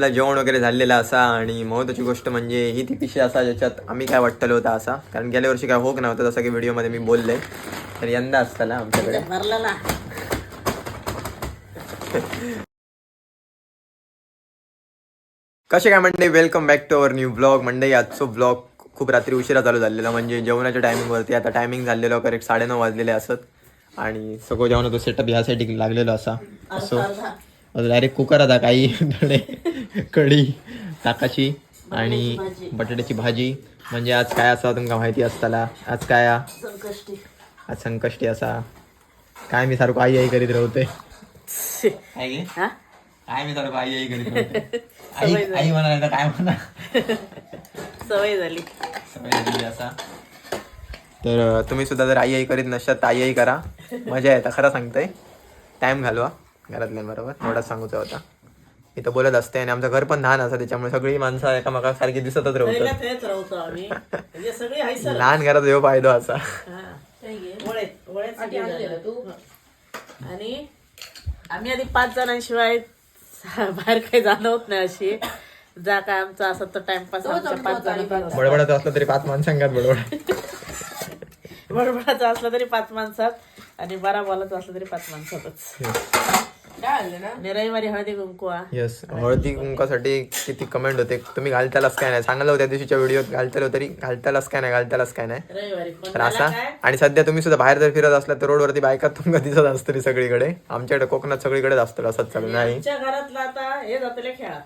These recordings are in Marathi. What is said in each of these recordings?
आपला जेवण वगैरे झालेला असा आणि महत्वाची गोष्ट म्हणजे ही ती पिशी असा ज्याच्यात आम्ही काय वाटतलो होता असा. कारण गेल्या वर्षी काय होक नव्हतं जसं की व्हिडिओमध्ये मी बोलले. तर यंदा असताना आमच्याकडे. कसे काय मंडळी? Welcome back to our new blog मंडळी आजचो ब्लॉग खूप रात्री उशिरा चालू झालेला. म्हणजे जेवणाच्या टायमिंगवरती आता टायमिंग झालेलं करेक्ट साडेनऊ वाजलेले असत. आणि सगळं जेवणाचा सेटअप ह्यासाठी लागलेलो असा. असो. डायरेक्ट कुकर आता काही थोडे कढी ताकाची आणि बटाट्याची भाजी म्हणजे आज काय असा तुमका माहिती असताला आज काय? संकष्टी आज संकष्टी असा काय मी सारखं आई आई करीत राहते काय? हा मी सारखं आई आई करीत राहते आई आई म्हणा काय म्हणा सवय झाली सवय झालेली असा तर तुम्ही सुद्धा जर आई आई करीत नसतात तर आई आई करा मजा येतं खरं सांगतोय टाइम घालवा घरातल्यांबरोबर एवढाच सांगूचा होता. इथं बोलत असते आणि आमचं घर पण लहान असं त्याच्यामुळे सगळी माणसं एकामेका सारखी दिसतच राहतो आम्ही. म्हणजे लहान घरात येऊ फायदो असा. हं. आणि आम्ही आधी पाच जणांशिवाय बाहेर काही जाणवत नाही अशी. जा काय आमचा असत तर टाइमपास पाच बडबडाचं असलं तरी पाच माणसांगात बडबड. बडबडाचा असला तरी पाच माणसात आणि बारा बॉलाचा असला तरी पाच माणसातच रविवारी हळदी कुंकू. येस हळदी कुंकासाठी किती कमेंट होते. तुम्ही घालतालाच काय नाही सांगितलं त्या दिवशीच्या व्हिडिओत घालतालो तरी घालतालाच काय नाही घालतालाच काय नाही रविवारी तर असा. आणि सध्या तुम्ही सुद्धा बाहेर जर फिरत असला तर रोडवरती बायका तुमका दिसत असतली सगळीकडे. आमच्याकडे कोकणात सगळीकडेच असतं असंच सगळं नाही. आमच्या घरातलं आता हे जातले खेळा.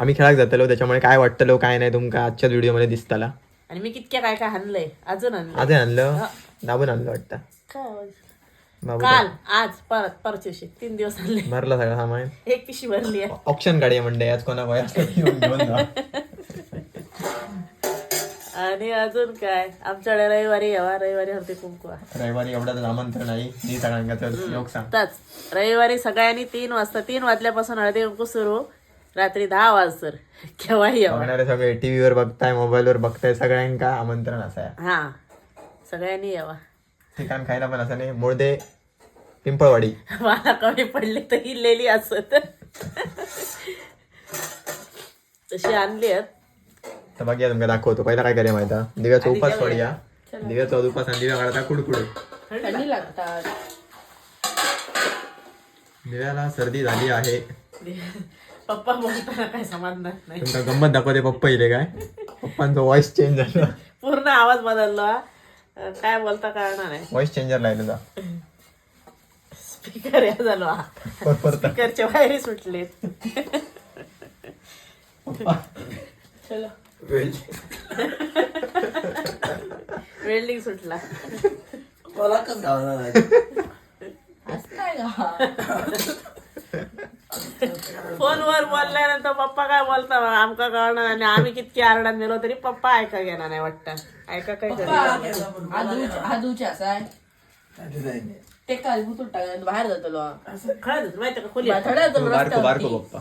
आम्ही खेळाक जातलो त्याच्यामुळे काय वाटतलो काय नाही तुमका आजच्याच व्हिडिओमध्ये दिसताला. आणि मी कितक्या काय काय आणलंय? अजून आणलं आधी आणलं? दाबून आणलं वाटतं. काय? काल आज परत दिवशी तीन दिवस आणले भरला सगळं सामान. एक पिशी भरली आहे. ऑप्शन काढूया म्हणजे आज कोणा जा. आणि अजून काय? आमच्याकडे रविवारी यावा रविवारी हळदी कुंकू. रविवारी एवढं आमंत्रण आहे. मी सगळ्यांना तर योग सांग. आताच रविवारी सगळ्यांनी तीन वाजता तीन वाजल्यापासून हळदी कुंकू सुरू. रात्री दहा वाजतर केव्हाही यावा. सगळे टीव्हीवर बघताय मोबाईलवर बघताय सगळ्यांका आमंत्रण असं आहे. हा. सगळ्यांनी यावा. ठिकाण खायला पण असं नाही. मुळदे पिंपळवाडी. मला कमी पडले तर ही लेली असत. तशी आणली आहेत. तर बघूया तुमका दाखवतो? पहिला काय करूया माहिती आहे? दिव्याचा उपास पडूया दिव्याचा उपास आणि दिव्या काढता कुडकुड. थंडी लागतात. दिव्याला सर्दी झाली आहे. पप्पा बोलताना काय समाधान नाही. तुमका गंमत दाखवते पप्पा इले काय? पप्पांचा व्हॉइस चेंज झाला. पूर्ण आवाज बदलला. काय बोलता कळणार नाही व्हॉइस चेंजर लायला जा. स्पीकर हे झालो. हा परत. स्पीकरचे वायरी सुटलेत चलो. वेल्डिंग सुटला. फोनवर बोलल्यानंतर पप्पा काय बोलता आमका कळणार. आणि आम्ही कितकी आरडात गेलो तरी पप्पा ऐका घेणार नाही वाटतं. ऐका काय करणार? असाय ते काल भुतून टाकलं बाहेर जातलो कळत माहिती का? खोली थोड्या बारको बारको पप्पा.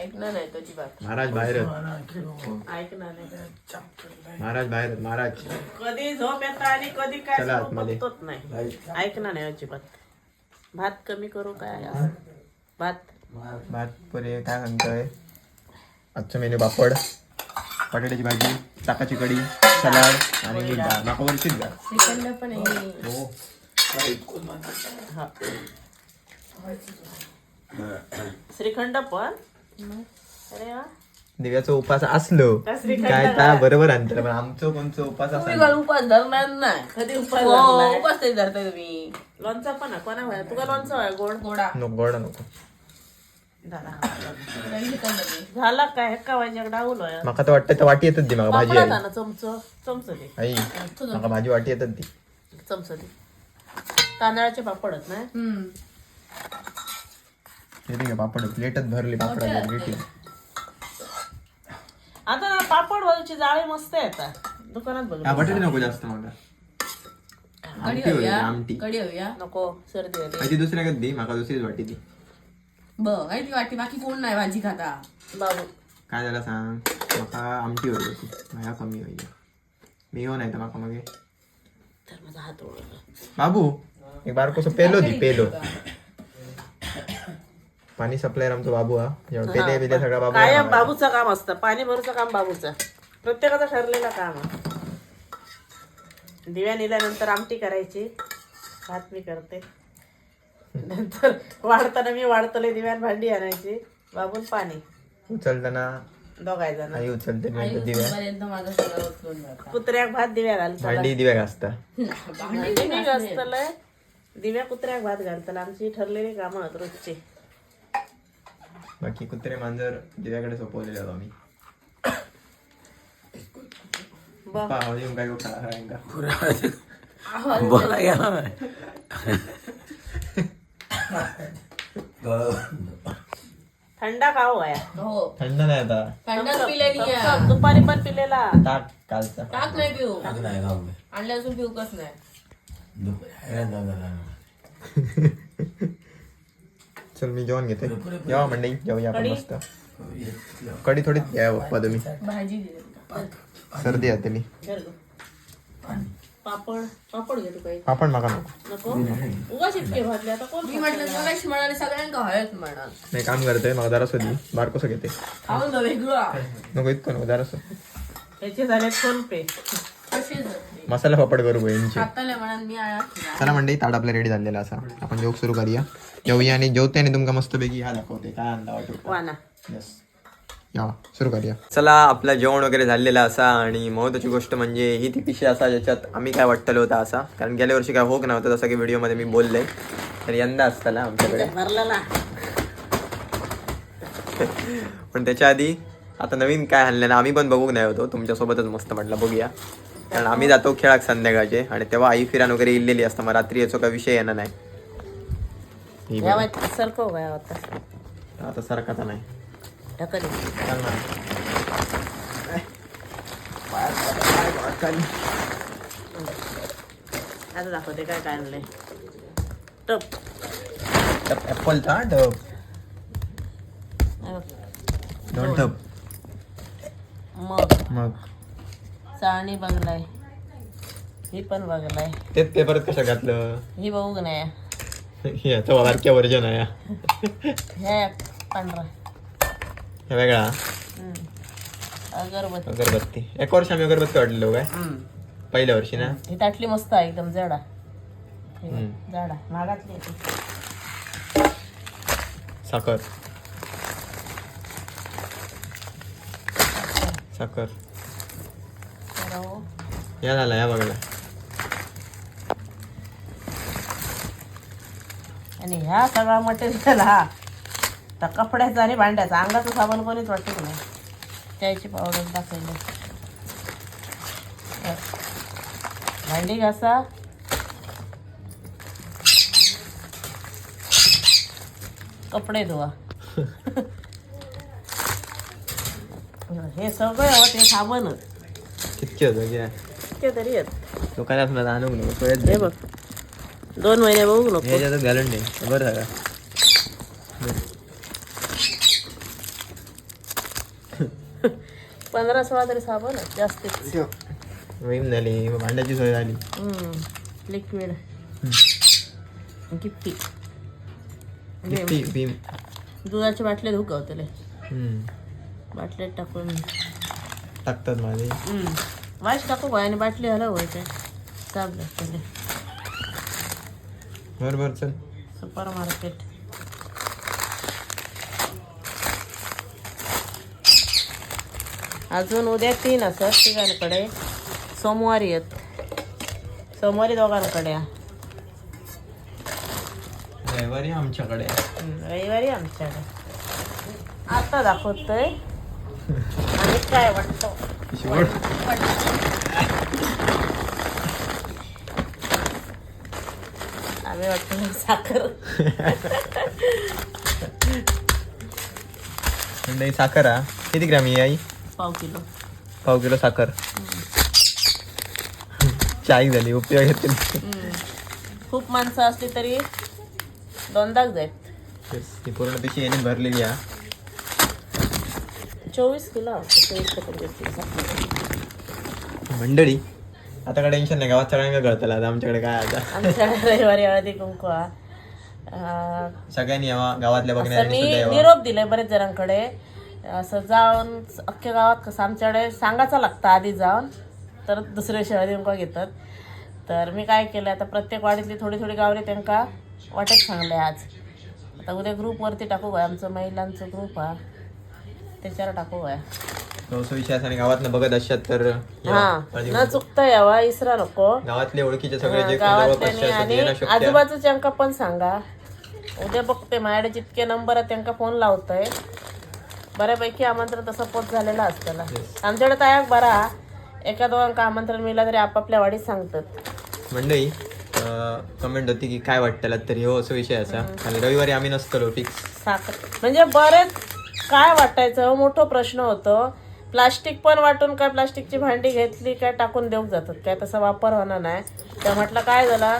ऐकणार नाही तुझी बात महाराज बाहेर ऐकणार नाही. महाराज बाहेर आहेत, महाराज. कधी झोप येतं आणि कधी काय चला आतमध्ये. बघतोच नाही. ऐकणार नाही अजिबात. भात कमी करू काय? भात. भात पुरे काय सांगतोय? आजचं मेनू पापड बटाट्याची भाजी ताकाची कढी सलाड आणि मीठ डाळ. माका वरचीच डाळ. श्रीखंड पण हो. श्रीखंड पण? दिव्याचा उपास असलो का श्रीखंड? काय ता बरोबर आणतं पण आमचं कोणचं उपास तुम्ही असा काल उपास धरणार नाही. कधी उपाय हो? उपास तरी धरताय तुम्ही. लोणचा पण कोणा तुका लोणचं गोड गोडा नको गोड नको. झाला नाही. काय माका तर वाटतं तर वाटी येतात ती माका भाजी. ना चमच चमच दे. आई माका भाजी वाटी येतात ती. चमच दे. तांदळाचे पापडच ना? हम्म. येते का पापड. प्लेटच भरली पापडाची प्लेटी आता ना पापड भाजीची जाळी मस्त येतात दुकानात बघ. हा बटाटे नको जास्त कढी आमटी होईल आमटी. कढी हव्या नको सर्दी होते. आई ती दुसऱ्या कधी दी? माका दुसरीच वाटी ती बघ काही ती वाटी बाकी कोण नाही भाजी खाता. बाबू. काय झालं सांग? माका आमटी होईल होती माझ्या कमी होईल. मी हो नाही तर माका मागे. तर माझा हात ओळखला बाबू एक बार कसं पेलो दी पेलो. पाणी सप्लायर आमचा बाबू हा. जेव्हा पेले बिले सगळा बाबू कायम बाबूचं काम असतं? पाणी भरूचं काम बाबूचं. प्रत्येकाचं ठरलेलं काम. आहे दिव्या नेल्यानंतर आमटी करायची. भात मी करते. नंतर वाढताना मी वाढतले दिव्यान भांडी आणायची बाबून पाणी. उचलताना दोघाय जण. आई उचलते नंतर दिव्या. पर्यंत माझं सगळं उचलून जातं. कुत्र्याक भात दिव्या घालतला भांडी दिव्या घासता. भांडी मी घासतलंय. दिव्या कुत्र्याक भात घालतला आमची ठरलेली कामं आहेत रोजची. बाकी कुत्रे मांजर दिव्याकडे सोपवलेले आहोत आम्ही. बघ पहा, येऊन काय गो खा- खायंगा. बोला गेला थंडा खाऊ आहे हो. थंड नाही आता. थंडाच आहे. दुपारी पण पिलेला. ताक कालचा. टाक नाही पिऊ. नाही आणले अजून पिऊ कस नाही. चल मी जेवण घेते. जेवा मंडई जेवूया आपण मस्त. कडी थोडी घ्या पप्पा तुम्ही सर्दी आहे गं. पापड पापड घेतो काही आपण माका नको. नको? उगाच इतके भाजले आता कोण मी म्हटलं मगाशी म्हणाले सगळ्यांका हळद म्हणा नाही काम करतोय मग जरा सोदी बार कसं घेते खाऊन जा वेगळा. नको इतकं नको जरा याचे झाले फोन पे कशी जाते मसाला पापड करू बहिणीचे. आताला मी चला मंडई ताट आपला रेडी झालेला असा आपण जोक सुरू करूया. जेवूया आणि जेवते आणि तुमका मस्त पैकी हा दाखवते काय आणला वाटू वाना. यस या सुरू करूया. चला आपला जेवण वगैरे झालेला असा आणि महत्वाची गोष्ट म्हणजे ही ती पिशी असा ज्याच्यात आम्ही काय वाटतलो होता असा. कारण गेल्या वर्षी काय होक नव्हतं जसं की व्हिडिओमध्ये मी बोलले. तर यंदा असताना आमच्याकडे. भरलेला पण त्याच्या आधी आता नवीन काय आणलं ना आम्ही पण बघू नाही होतो. तुमच्यासोबतच मस्त म्हटलं बघूया. कारण आम्ही जातो खेळाक संध्याकाळचे आणि तेव्हा आई फिरान वगैरे इल्लेली असतं मग रात्री याचा काही विषय येणार नाही. ही आता. सारखाचा नाही. ढकली. आता दाखवते काय काय आणलंय. टप. टप ॲपलचा टप. हे बघ. दोन टप. मग. मग. चाळणी बघलाय ही पण बघलाय तेच पेपरात कसं घातलं? ही बघू नाही? याचं बारक्या वर्जन आहे. हा. ह्या पांढरा. हे वेगळा. अगरबत्ती अगरबत्ती एक वर्ष आम्ही अगरबत्ती वाटलेलो काय. पहिल्या वर्षी ना ही ताटली मस्त आहे एकदम जडा. जडा आहे ती. साखर साखर तर हो. या झाला या बघायला आणि ह्या सगळा मटेरियल हा तर कपड्याचा आणि भांड्याचा. अंगाचं साबण कोणीच वाटत नाही. त्याची पावडर टाकायला भांडी घासा. कपडे धुवा. हे सगळं हवं ते साबणच कितके होतं घ्या तरी आहेत. दुकानात मला आणू नको सोयच हे बघ. दोन महिने बघू नको. ह्याच्यातच घालून दे. बरं झालं. पंधरा सोळा तरी साबण जास्तीत वेम झाली भांड्याची सोय झाली. लिक्विड गिफ्टी किती भीम. दुधाची बाटली धुकवतले. बाटलीत टाकून. टाकतात माझे. वाश टाकू काय आणि बाटली हलव व्हायचे साब लागतले बरं बरं चल. Super market. अजून उद्या तीन असत तिघांकडे. सोमवारी आहेत. सोमवारी दोघांकडे. रविवारी आमच्याकडे. रविवारी आमच्याकडे. आता दाखवतोय. आणि काय वाटतं? आम्ही वाटतं साखर. मंडई साखर किती ग्राम आहे आई? पाव किलो. पाव किलो साखर. चाय झाली उपयोग येते. खूप माणसं असली तरी दोनदाच जाईल ती पूर्ण पिशी याने भरलेली आहे. चोवीस किलो चोवीस. मंडळी आता काय टेन्शन नाही गावात सगळ्यांना कळतलं आता आमच्याकडे काय आता. आमच्या रविवारी हळदी कुंकू हा. सगळ्यांनी यावा गावातल्या असं मी यावा. निरोप दिलाय बरेच जणांकडे. असं जाऊन अख्ख्या गावात कसं आमच्याकडे सांगायचं लागतं आधी जाऊन. तर दुसऱ्या शहरी नेमका घेतात. तर मी काय केलं आता प्रत्येक वाडीतली थोडी थोडी गावली त्यांका वाटत सांगले आज. आता उद्या ग्रुपवरती टाकू काय? आमचं महिलांचं ग्रुप हा. त्याच्यावर टाकू काय? तो असं विषय असा आणि गावातनं बघत असतात तर यावा. हा. काळजी न चुकता यावा इसरा नको. गावातले ओळखीचे सगळे जे आणि आहे. आजूबाजूच्यांका पण सांगा. उद्या बघते माझ्याकडे जितके नंबर आहेत त्यांना फोन लावतोय. बऱ्यापैकी आमंत्रण तसं पोच झालेलं असतं आमच्याकडे तर एक बरा. एका दोघांका आमंत्रण मिळालं तरी आपापल्या वाडीत सांगतात. मंडळी कमेंट होती की काय वाटतं तरी हो असं विषय असा. आणि रविवारी आम्ही नसतलो फिक्स साखर. म्हणजे बरेच काय वाटायचं? मोठा प्रश्न होतो. प्लास्टिक पण वाटून काय प्लास्टिकची भांडी घेतली काय टाकून देऊ जातात. काय तसा वापर होणार नाही. त्या म्हटलं काय झालं?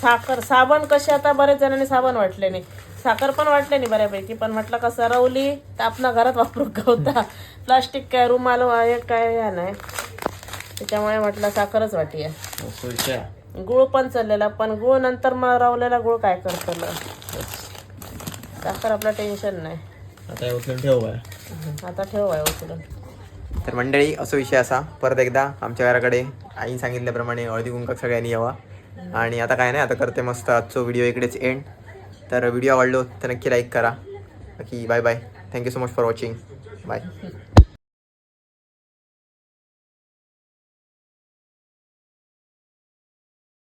साखर साबण कसे आता बरेच जणांनी साबण वाटले नाही. साखर पण वाटले नाही बऱ्यापैकी पण म्हटलं कसं रवली तर आपल्या घरात वापरू गवता प्लास्टिक काय रुमाल काय ह्या नाही. त्याच्यामुळे म्हटलं साखरच वाटी. गुळ पण चाललेला पण गुळ नंतर मग रवलेला गुळ काय करतलं साखर आपलं टेन्शन नाही. आता हे उचलून ठेव बाय आता ठेव आहे उचलून. तर मंडळी असं विषय असा परत एकदा आमच्या घराकडे आईने सांगितल्याप्रमाणे हळदी कुंकक सगळ्यांनी यावा. आणि आता काय नाही आता करते मस्त आजचा व्हिडिओ इकडेच एंड तर व्हिडिओ आवडलो तर नक्की लाईक करा. बाकी bye bye thank you so much for watching bye